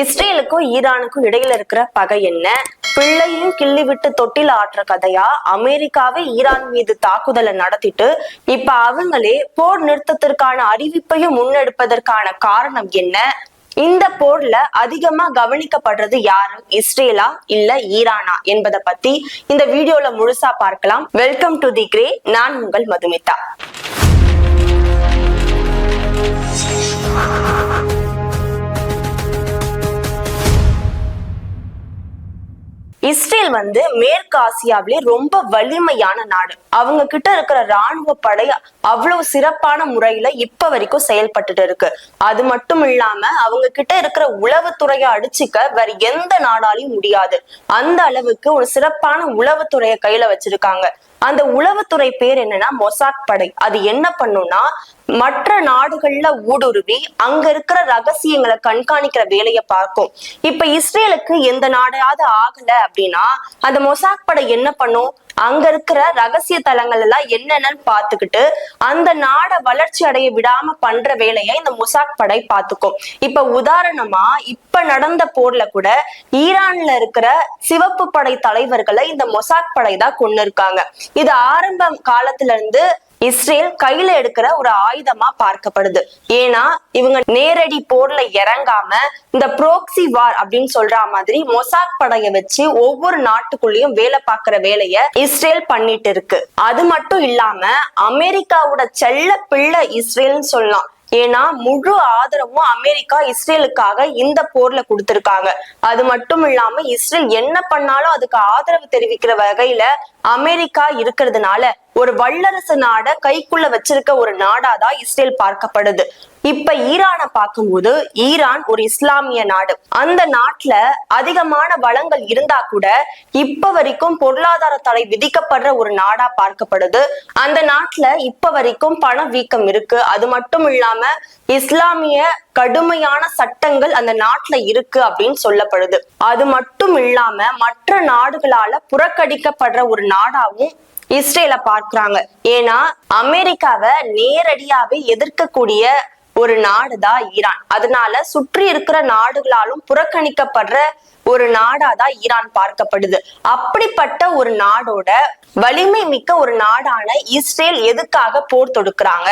இஸ்ரேலுக்கும் ஈரானுக்கும் இடையில இருக்கிற பகை என்ன? பிள்ளையும் கிள்ளி விட்டு தொட்டில் ஆட்டுற கதையா? அமெரிக்காவே ஈரான் மீது தாக்குதலை நடத்திட்டு இப்ப அவங்களே போர் நிறுத்தத்திற்கான அறிவிப்பையும் முன்னெடுப்பதற்கான காரணம் என்ன? இந்த போர்ல அதிகமா கவனிக்கப்படுறது யாரு? இஸ்ரேலா இல்ல ஈரானா என்பதை பத்தி இந்த வீடியோல முழுசா பார்க்கலாம். வெல்கம் டு தி கிரே நான் உங்கள் மதுமிதா. இஸ்ரேல் வந்து மேற்கு ஆசியாவிலே ரொம்ப வலிமையான நாடு. அவங்க கிட்ட இருக்கிற ராணுவ படை அவ்வளவு சிறப்பான முறையில இப்ப வரைக்கும் செயல்பட்டுட்டு இருக்கு. அது மட்டும் இல்லாம அவங்க கிட்ட இருக்கிற உளவுத்துறையை அடிச்சுக்க வேற எந்த நாடாலையும் முடியாது. அந்த அளவுக்கு ஒரு சிறப்பான உளவுத்துறையை கையில வச்சிருக்காங்க. அந்த உளவுத்துறை பேர் என்னன்னா மொசாக் படை. அது என்ன பண்ணும்னா மற்ற நாடுகள்ல ஊடுருவி அங்க இருக்கிற ரகசியங்களை கண்காணிக்கிற வேலையை பார்க்கும். இப்ப இஸ்ரேலுக்கு எந்த நாடாவது ஆகல அப்படின்னா அந்த மொசாக் படை என்ன பண்ணும்? அங்க இருக்கிற ரகசிய தலங்கள் எல்லாம் என்னென்னு பாத்துக்கிட்டு அந்த நாட வளர்ச்சி அடைய விடாம பண்ற வேலையை இந்த மொசாக் படை பார்த்துக்கும். இப்ப உதாரணமா இப்ப நடந்த போர்ல கூட ஈரான்ல இருக்கிற சிவப்பு படை தலைவர்களை இந்த மொசாக் படை தான் கொண்டு இருக்காங்க இது ஆரம்ப காலத்துல இருந்து இஸ்ரேல் கையில எடுக்கிற ஒரு ஆயுதமா பார்க்கப்படுது. ஏன்னா இவங்க நேரடி போர்ல இறங்காம இந்த புரோக்சி வார் அப்படின்னு சொல்ற மாதிரி மொசாக் படையை வச்சு ஒவ்வொரு நாட்டுக்குள்ளயும் வேலை பார்க்கிற வேலைய இஸ்ரேல் பண்ணிட்டு இருக்கு. அது மட்டும் இல்லாம அமெரிக்காவோட செல்ல பிள்ளை இஸ்ரேல்னு சொல்லலாம். ஏன்னா முழு ஆதரவும் அமெரிக்கா இஸ்ரேலுக்காக இந்த போர்ல கொடுத்திருக்காங்க. அது மட்டும் இல்லாம இஸ்ரேல் என்ன பண்ணாலும் அதுக்கு ஆதரவு தெரிவிக்கிற வகையில அமெரிக்கா இருக்கிறதுனால ஒரு வல்லரசு நாட கைக்குள்ள வச்சிருக்க ஒரு நாடாதான் இஸ்ரேல் பார்க்கப்படுது. இப்ப ஈரானை பார்க்கும்போது ஈரான் ஒரு இஸ்லாமிய நாடு. அந்த நாட்டுல அதிகமான வளங்கள் இருந்தா கூட இப்ப வரைக்கும் பொருளாதார தடை விதிக்கப்படுற ஒரு நாடா பார்க்கப்படுது. அந்த நாட்டுல இப்ப வரைக்கும் பண வீக்கம் இருக்கு. அது மட்டும் இல்லாம இஸ்லாமிய கடுமையான சட்டங்கள் அந்த நாட்டுல இருக்கு அப்படின்னு சொல்லப்படுது. அது மட்டும் இல்லாம மற்ற நாடுகளால புறக்கணிக்கப்படுற ஒரு நாடாவும் இஸ்ரேல பார்க்கறாங்க. ஏன்னா அமெரிக்காவை நேரடியாவே எதிர்க்கக்கூடிய ஒரு நாடுதான் ஈரான். அதனால சுற்றி இருக்கிற நாடுகளாலும் புறக்கணிக்கப்படுற ஒரு நாடாதான் ஈரான் பார்க்கப்படுது. அப்படிப்பட்ட ஒரு நாடோட வலிமை மிக்க ஒரு நாடான இஸ்ரேல் எதுக்காக போர் தொடுக்கிறாங்க?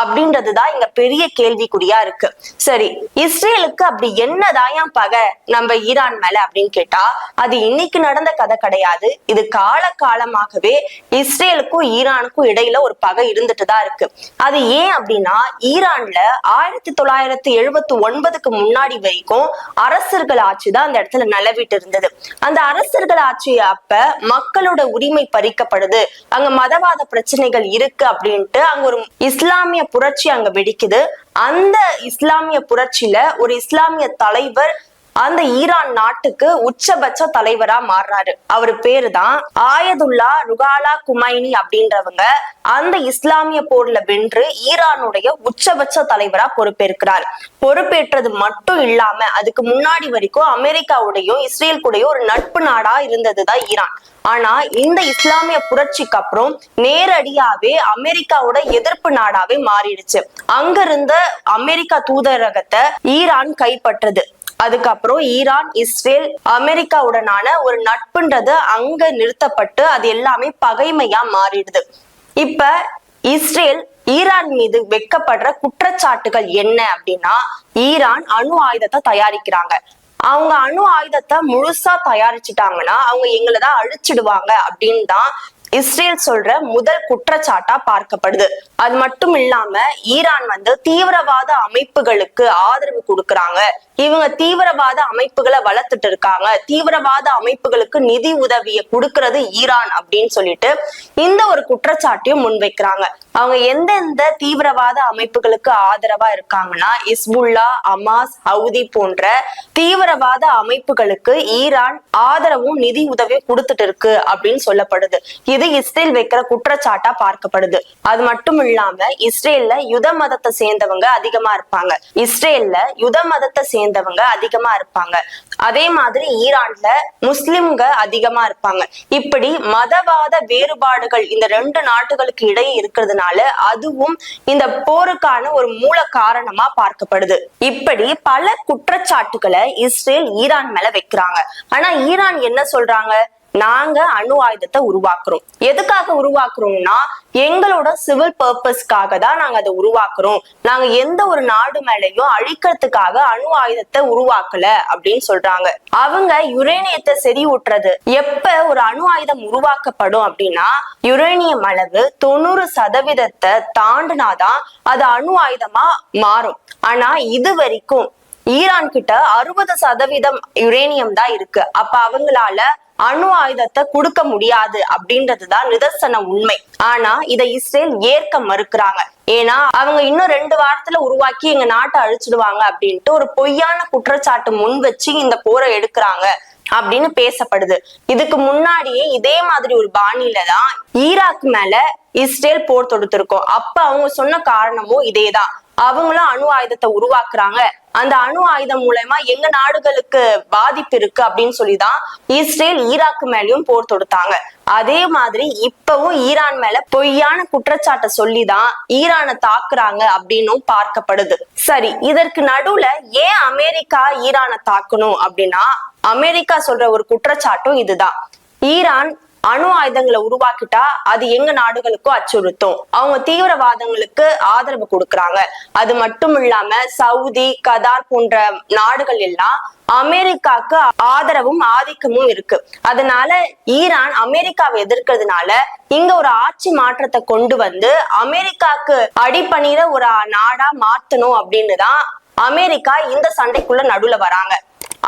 அப்படின்றது தான் இங்க பெரிய கேள்விக்குறியா இருக்கு. சரி இஸ்ரேலுக்கு அப்படி என்னதாயாம் பகை நம்ம ஈரான் மேல அப்படின்னு கேட்டா அது இன்னைக்கு நடந்த கதை கிடையாது. இது கால காலமாகவே இஸ்ரேலுக்கும் ஈரானுக்கும் இடையில ஒரு பகை இருந்துட்டு தான் இருக்கு. அது ஏன் அப்படின்னா ஈரான்ல ஆயிரத்தி தொள்ளாயிரத்தி எழுபத்தி ஒன்பதுக்கு முன்னாடி வரைக்கும் அரசர்கள் ஆட்சி தான் அந்த இடத்துல நிலவிட்டு இருந்தது. அந்த அரசர்கள் ஆட்சி அப்ப மக்களோட உரிமை பறிக்கப்படுது. அங்க மதவாத பிரச்சனைகள் இருக்கு அப்படின்ட்டு அங்க ஒரு இஸ்லாமிய புரட்சி அங்க வெடிக்குது. அந்த இஸ்லாமிய புரட்சியில ஒரு இஸ்லாமிய தலைவர் அந்த ஈரான் நாட்டுக்கு உச்சபட்ச தலைவரா மாறுறாரு. அவர் பேரு தான் ஆயதுல்லா ருகாலா குமைனி அப்படின்றவங்க அந்த இஸ்லாமிய போர்ல வென்று ஈரானுடைய உச்சபட்ச தலைவரா பொறுப்பேற்கிறார். பொறுப்பேற்றது மட்டும் இல்லாம அதுக்கு முன்னாடி வரைக்கும் அமெரிக்காவுடையும் இஸ்ரேல் கூடயும் ஒரு நட்பு நாடா இருந்ததுதான் ஈரான். ஆனா இந்த இஸ்லாமிய புரட்சிக்கு அப்புறம் நேரடியாவே அமெரிக்காவோட எதிர்ப்பு நாடாவே மாறிடுச்சு. அங்க இருந்த அமெரிக்கா தூதரகத்தை ஈரான் கைப்பற்றுது. அதுக்கப்புறம் ஈரான் இஸ்ரேல் அமெரிக்காவுடனான ஒரு நட்புன்றது அங்க நிறுத்தப்பட்டு அது எல்லாமே பகைமையா மாறிடுது. இப்ப இஸ்ரேல் ஈரான் மீது வெக்கப்படுற குற்றச்சாட்டுகள் என்ன அப்படின்னா ஈரான் அணு ஆயுதத்தை தயாரிக்கிறாங்க. அவங்க அணு ஆயுதத்தை முழுசா தயாரிச்சுட்டாங்கன்னா அவங்க எங்களை தான் அழிச்சிடுவாங்க அப்படின்னு தான் இஸ்ரேல் சொல்ற முதல் குற்றச்சாட்டா பார்க்கப்படுது. அது மட்டும் இல்லாம ஈரான் வந்து தீவிரவாத அமைப்புகளுக்கு ஆதரவு கொடுக்கறாங்க. இவங்க தீவிரவாத அமைப்புகளை வளர்த்துட்டு இருக்காங்க. தீவிரவாத அமைப்புகளுக்கு நிதி உதவியை கொடுக்கறது ஈரான் அப்படின்னு சொல்லிட்டு இந்த ஒரு குற்றச்சாட்டையும் முன்வைக்கிறாங்க. அவங்க எந்தெந்த தீவிரவாத அமைப்புகளுக்கு ஆதரவா இருக்காங்கன்னா இஸ்புல்லா அமாஸ் ஹவுதி போன்ற தீவிரவாத அமைப்புகளுக்கு ஈரான் ஆதரவும் நிதி உதவியும் கொடுத்துட்டு இருக்கு அப்படின்னு சொல்லப்படுது. இது இது இஸ்ரேல் வைக்கிற குற்றச்சாட்டா பார்க்கப்படுது. அது மட்டும் இல்லாம இஸ்ரேல்ல யுத மதத்தை சேர்ந்தவங்க அதிகமா இருப்பாங்க. இஸ்ரேல்ல யுத மதத்தை சேர்ந்தவங்க அதிகமா இருப்பாங்க. அதே மாதிரி ஈரான்ல முஸ்லிம்க அதிகமா இருப்பாங்க. இப்படி மதவாத வேறுபாடுகள் இந்த ரெண்டு நாடுகளுக்கு இடையே இருக்கிறதுனால அதுவும் இந்த போருக்கான ஒரு மூல காரணமா பார்க்கப்படுது. இப்படி பல குற்றச்சாட்டுகளை இஸ்ரேல் ஈரான் மேல வைக்கிறாங்க. ஆனா ஈரான் என்ன சொல்றாங்க? நாங்க அணு ஆயுதத்தை உருவாக்குறோம். எதுக்காக உருவாக்குறோம்னா எங்களோட சிவில் பர்பஸ்க்காக தான் நாங்க அதை உருவாக்குறோம். நாங்க எந்த ஒரு நாடு மேலையும் அழிக்கிறதுக்காக அணு ஆயுதத்தை உருவாக்கல அப்படின்னு சொல்றாங்க. அவங்க யுரேனியத்தை செறிவூட்டுறது. எப்ப ஒரு அணு ஆயுதம் உருவாக்கப்படும் அப்படின்னா யுரேனியம் அளவு தொண்ணூறு சதவீதத்தை தாண்டினாதான் அது அணு ஆயுதமா மாறும். ஆனா இது வரைக்கும் ஈரான் கிட்ட அறுபது சதவீதம் யுரேனியம் தான் இருக்கு. அப்ப அவங்களால அணு ஆயுதத்தை கொடுக்க முடியாது அப்படின்றதுதான் நிதர்சன உண்மை. ஆனா இதை இஸ்ரேல் ஏற்க மறுக்கிறாங்க. ஏன்னா அவங்க இன்னும் ரெண்டு வாரத்துல உருவாக்கி எங்க நாட்டை அழிச்சிடுவாங்க அப்படின்ட்டு ஒரு பொய்யான குற்றச்சாட்டு முன் வச்சு இந்த போரை எடுக்கிறாங்க அப்படின்னு பேசப்படுது. இதுக்கு முன்னாடியே இதே மாதிரி ஒரு பாணியில தான் ஈராக் மேல இஸ்ரேல் போர் தொடுத்திருக்கோம். அப்ப அவங்க சொன்ன காரணமும் இதேதான். அவங்களும் அணு ஆயுதத்தை உருவாக்குறாங்க. அந்த அணு ஆயுதம் மூலயமா எங்க நாடுகளுக்கு பாதிப்பு இருக்கு அப்படின்னு சொல்லிதான் இஸ்ரேல் ஈராக்கு மேலயும் போர் தொடுத்தாங்க. அதே மாதிரி இப்பவும் ஈரான் மேல பொய்யான குற்றச்சாட்டை சொல்லிதான் ஈரானை தாக்குறாங்க அப்படின்னும் பார்க்கப்படுது. சரி இதற்கு நடுவுல ஏன் அமெரிக்கா ஈரானை தாக்கணும் அப்படின்னா அமெரிக்கா சொல்ற ஒரு குற்றச்சாட்டும் இதுதான். ஈரான் அணு ஆயுதங்களை உருவாக்கிட்டா அது எங்க நாடுகளுக்கும் அச்சுறுத்தும். அவங்க தீவிரவாதங்களுக்கு ஆதரவு கொடுக்கறாங்க. அது மட்டும் இல்லாம சவுதி கதார் போன்ற நாடுகள் எல்லாம் அமெரிக்காக்கு ஆதரவும் ஆதிக்கமும் இருக்கு. அதனால ஈரான் அமெரிக்காவை எதிர்க்கிறதுனால இங்க ஒரு ஆட்சி மாற்றத்தை கொண்டு வந்து அமெரிக்காக்கு அடிபணிற ஒரு நாடா மாத்தணும் அப்படின்னு தான் அமெரிக்கா இந்த சண்டைக்குள்ள நடுவுல வராங்க.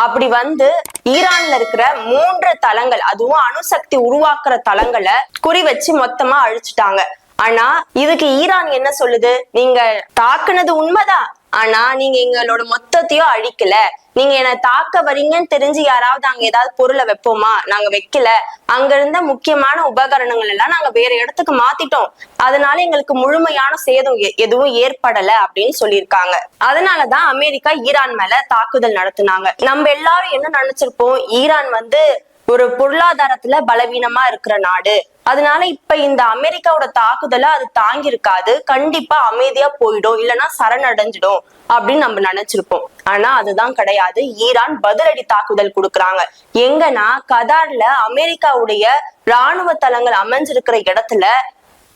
அப்படி வந்து ஈரான்ல இருக்கிற மூன்று தளங்கள் அதுவும் அணுசக்தி உருவாக்குற தளங்களை குறி வச்சு மொத்தமா அழிச்சிட்டாங்க. ஆனா இதுக்கு ஈரான் என்ன சொல்லுது? நீங்க தாக்குனது உண்மைதான். ஆனா நீங்க எங்களோட மொத்தத்தையும் அழிக்கல. நீங்க என்ன தாக்க வரீங்கன்னு தெரிஞ்சு யாராவது அங்க ஏதாவது பொருளை வைப்போமா? நாங்க வைக்கல. அங்க இருந்த முக்கியமான உபகரணங்கள் எல்லாம் நாங்க வேற இடத்துக்கு மாத்திட்டோம். அதனால எங்களுக்கு முழுமையான சேதம் எதுவும் ஏற்படல அப்படின்னு சொல்லியிருக்காங்க. அதனாலதான் அமெரிக்கா ஈரான் மேல தாக்குதல் நடத்தினாங்க. நம்ம எல்லாரும் என்ன நினைச்சிருப்போம்? ஈரான் வந்து ஒரு பொருளாதாரத்துல பலவீனமா இருக்கிற நாடு. அதனால இப்ப இந்த அமெரிக்காவோட தாக்குதலை அது தாங்கி இருக்காது கண்டிப்பா அமைதியா போயிடும். இல்லைன்னா சரணடைஞ்சிடும் அப்படின்னு நம்ம நினைச்சிருப்போம். ஆனா அதுதான் கிடையாது. ஈரான் பதிலடி தாக்குதல் கொடுக்குறாங்க. எங்கன்னா கதார்ல அமெரிக்காவுடைய ராணுவ தளங்கள் அமைஞ்சிருக்கிற இடத்துல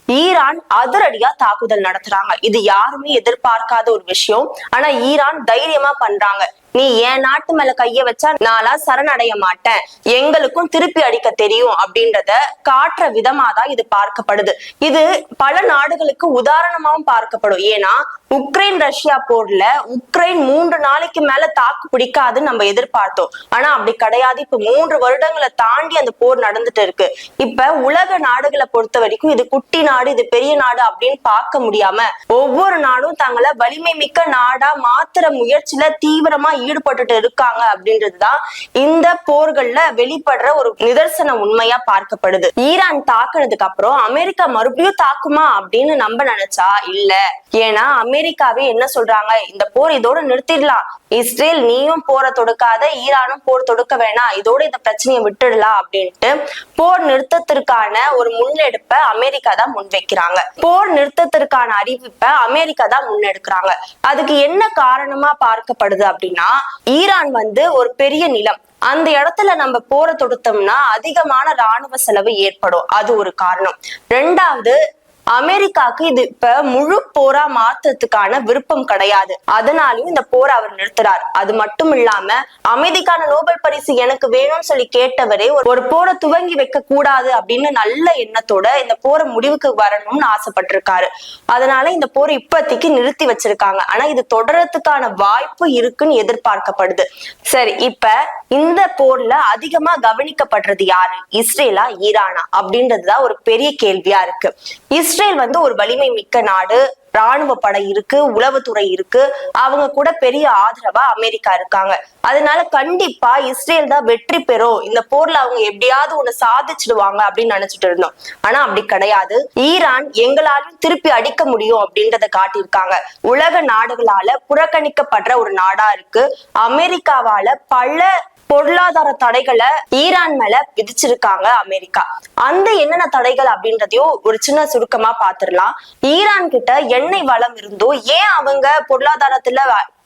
ஈரான் அதிரடியா தாக்குதல் நடத்துறாங்க. இது யாருமே எதிர்பார்க்காத ஒரு விஷயம். ஆனா ஈரான் தைரியமா பண்றாங்க. நீ என் நாட்டு மேல கைய வச்சா நாளா சரணடைய மாட்டேன். எங்களுக்கும் திருப்பி அடிக்க தெரியும் அப்படின்றத காட்டுற விதமா தான் இது பார்க்கப்படுது. இது பல நாடுகளுக்கு உதாரணமாவும் பார்க்கப்படும். ஏன்னா உக்ரைன் ரஷ்யா போர்ல உக்ரைன் மூன்று நாளைக்கு மேல தாக்கு பிடிக்காதுன்னு நம்ம எதிர்பார்த்தோம். ஆனா அப்படி கிடையாது. இப்ப மூன்று வருடங்களை தாண்டி அந்த போர் நடந்துட்டு இருக்கு. இப்ப உலக நாடுகளை பொறுத்த வரைக்கும் இது குட்டி நாடு இது பெரிய நாடு அப்படின்னு பார்க்க முடியாம ஒவ்வொரு நாடும் தங்களை வலிமை மிக்க நாடா மாத்துற முயற்சியில தீவிரமா ஈடுபட்டுட்டு இருக்காங்க அப்படின்றதுதான் இந்த போர்கள்ல வெளிப்படுற ஒரு நிதர்சன உண்மையா பார்க்கப்படுது. ஈரான் தாக்குனதுக்கு அப்புறம் அமெரிக்கா மறுபடியும் தாக்குமா அப்படின்னு நம்ம நினைச்சா இல்ல. ஏன்னா அமெரிக்காவே என்ன சொல்றாங்க? இந்த போர் இதோட நிறுத்திடலாம். இஸ்ரேல் நீயும் போரை தொடுக்காத ஈரானும் போர் தொடுக்க வேணாம். இதோட இந்த பிரச்சனையை விட்டுடலாம் அப்படின்ட்டு போர் நிறுத்தத்திற்கான ஒரு முன்னெடுப்பை அமெரிக்கா தான் முன்வைக்கிறாங்க. போர் நிறுத்தத்திற்கான அறிவிப்பை அமெரிக்கா தான் முன்னெடுக்கிறாங்க. அதுக்கு என்ன காரணமா பார்க்கப்படுது அப்படின்னா ஈரான் வந்து ஒரு பெரிய நிலம். அந்த இடத்துல நம்ம போற தொடுத்தோம்னா அதிகமான ராணுவ செலவு ஏற்படும். அது ஒரு காரணம். ரெண்டாவது அமெரிக்காக்கு இது இப்ப முழு போரா மாத்துறதுக்கான விருப்பம் கிடையாது. அதனாலயும் இந்த போரை அவர் நிறுத்துறார். அது மட்டும் இல்லாம அமைதிக்கான நோபல் பரிசு எனக்கு வேணும்னு சொல்லி கேட்டவரே ஒரு- போரை துவங்கி வைக்க கூடாது அப்படின்னு நல்ல எண்ணத்தோட இந்த போரை முடிவுக்கு வரணும்னு ஆசைப்பட்டிருக்காரு. அதனால இந்த போரை இப்பத்திக்கு நிறுத்தி வச்சிருக்காங்க. ஆனா இது தொடரத்துக்கான வாய்ப்பு இருக்குன்னு எதிர்பார்க்கப்படுது. சரி இப்ப இந்த போர்ல அதிகமா கவனிக்கப்படுறது யாரு? இஸ்ரேலா ஈரானா? அப்படின்றதுதான் ஒரு பெரிய கேள்வியா இருக்கு. இஸ் இஸ்ரேல் வந்து ஒரு வலிமை மிக்க நாடு ராணுவ படை இருக்கு உளவுத்துறை இருக்கு. அவங்க கூட பெரிய ஆதரவா அமெரிக்கா இருக்காங்க. அதனால கண்டிப்பா இஸ்ரேல் தான் வெற்றி பெறும். இந்த போர்ல அவங்க எப்படியாவது ஒண்ணு சாதிச்சிடுவாங்க அப்படின்னு நினைச்சிட்டு இருந்தோம். ஆனா அப்படி கிடையாது. ஈரான் எங்களாலும் திருப்பி அடிக்க முடியும் அப்படின்றத காட்டியிருக்காங்க. உலக நாடுகளால புறக்கணிக்கப்படுற ஒரு நாடா இருக்கு. அமெரிக்காவால பல பொருளாதார தடைகளை ஈரான் மேல விதிச்சிருக்காங்க அமெரிக்கா. அந்த என்னென்ன தடைகள் அப்படின்றதையும் ஒரு சின்ன சுருக்கமா பாத்துரலாம் ஈரான் கிட்ட எண்ணெய் வளம் இருந்தோ ஏன் அவங்க பொருளாதாரத்துல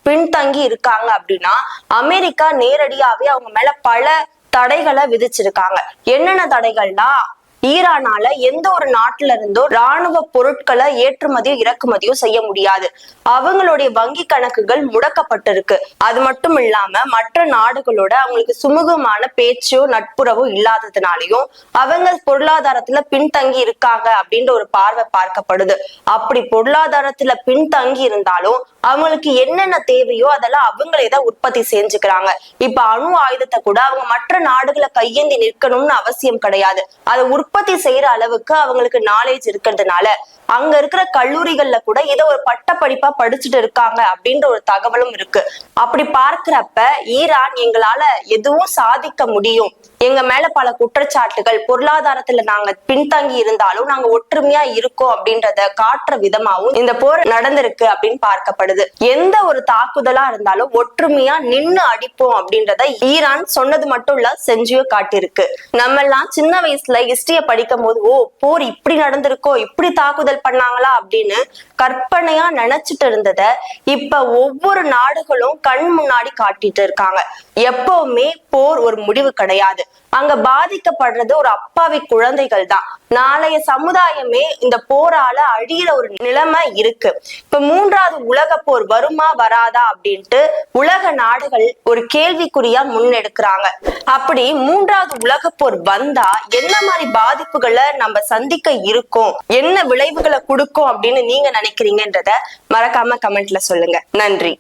பின்தங்கி இருக்காங்க அப்படின்னா அமெரிக்கா நேரடியாவே அவங்க மேல பல தடைகளை விதிச்சிருக்காங்க. என்னென்ன தடைகள்னா ஈரானால எந்த ஒரு நாட்டுல இருந்தோ ராணுவ பொருட்களை ஏற்றுமதியோ இறக்குமதியோ செய்ய முடியாது. அவங்களுடைய வங்கி கணக்குகள் முடக்கப்பட்டிருக்கு. அது மட்டும் இல்லாம மற்ற நாடுகளோட அவங்களுக்கு சுமூகமான பேச்சோ நட்புறவோ இல்லாததுனாலையும் அவங்க பொருளாதாரத்துல பின்தங்கி இருக்காங்க அப்படின்ற ஒரு பார்வை பார்க்கப்படுது. அப்படி பொருளாதாரத்துல பின்தங்கி இருந்தாலும் அவங்களுக்கு என்னென்ன தேவையோ அதெல்லாம் அவங்களே தான் உற்பத்தி செஞ்சுக்கிறாங்க. இப்ப அணு ஆயுதத்தை கூட அவங்க மற்ற நாடுகளை கையேந்தி நிற்கணும்னு அவசியம் கிடையாது. அதை உற்பத்தி உற்பத்தி செய்யற அளவுக்கு அவங்களுக்கு நாலேஜ் இருக்கிறதுனால அங்க இருக்கிற கல்லூரிகள்ல கூட ஏதோ ஒரு பட்ட படிப்பா படிச்சுட்டு இருக்காங்க அப்படின்ற ஒரு தகவலும் இருக்கு. அப்படி பார்க்கிறப்ப ஈரான் எங்களால எதுவும் சாதிக்க முடியும். எங்க மேல பல குற்றச்சாட்டுகள் பொருளாதாரத்துல நாங்க பின்தங்கி இருந்தாலும் நாங்க ஒற்றுமையா இருக்கோம் அப்படின்றத காட்டுற விதமாவும் இந்த போர் நடந்திருக்கு அப்படின்னு பார்க்கப்படுது. எந்த ஒரு தாக்குதலா இருந்தாலும் ஒற்றுமையா நின்னு அடிப்போம் அப்படின்றத ஈரான் சொன்னது மட்டும் இல்ல செஞ்சியோ காட்டியிருக்கு. நம்ம எல்லாம் சின்ன வயசுல ஹிஸ்டரிய படிக்கும் போது ஓ போர் இப்படி நடந்திருக்கோ இப்படி தாக்குதல் பண்ணாங்களா? அப்படின்னு கற்பனையா நினைச்சிட்டு இருந்தத இப்ப ஒவ்வொரு நாடுகளும் கண் முன்னாடி காட்டிட்டு இருக்காங்க. எப்பவுமே போர் ஒரு முடிவு கிடையாது. அங்க பாதிக்கப்படுறது ஒரு அப்பாவி குழந்தைகள் தான். நாளைய சமுதாயமே இந்த போரால அழியிற ஒரு நிலைமை இருக்கு. இப்ப மூன்றாவது உலக போர் வருமா வராதா அப்படின்ட்டு உலக நாடுகள் ஒரு கேள்விக்குறியா முன்னெடுக்கிறாங்க. அப்படி மூன்றாவது உலக போர் வந்தா என்ன மாதிரி பாதிப்புகளை நம்ம சந்திக்க இருக்கோம்? என்ன விளைவுகளை கொடுக்கும் அப்படின்னு நீங்க நினைக்கிறீங்கன்றத மறக்காம கமெண்ட்ல சொல்லுங்க. நன்றி.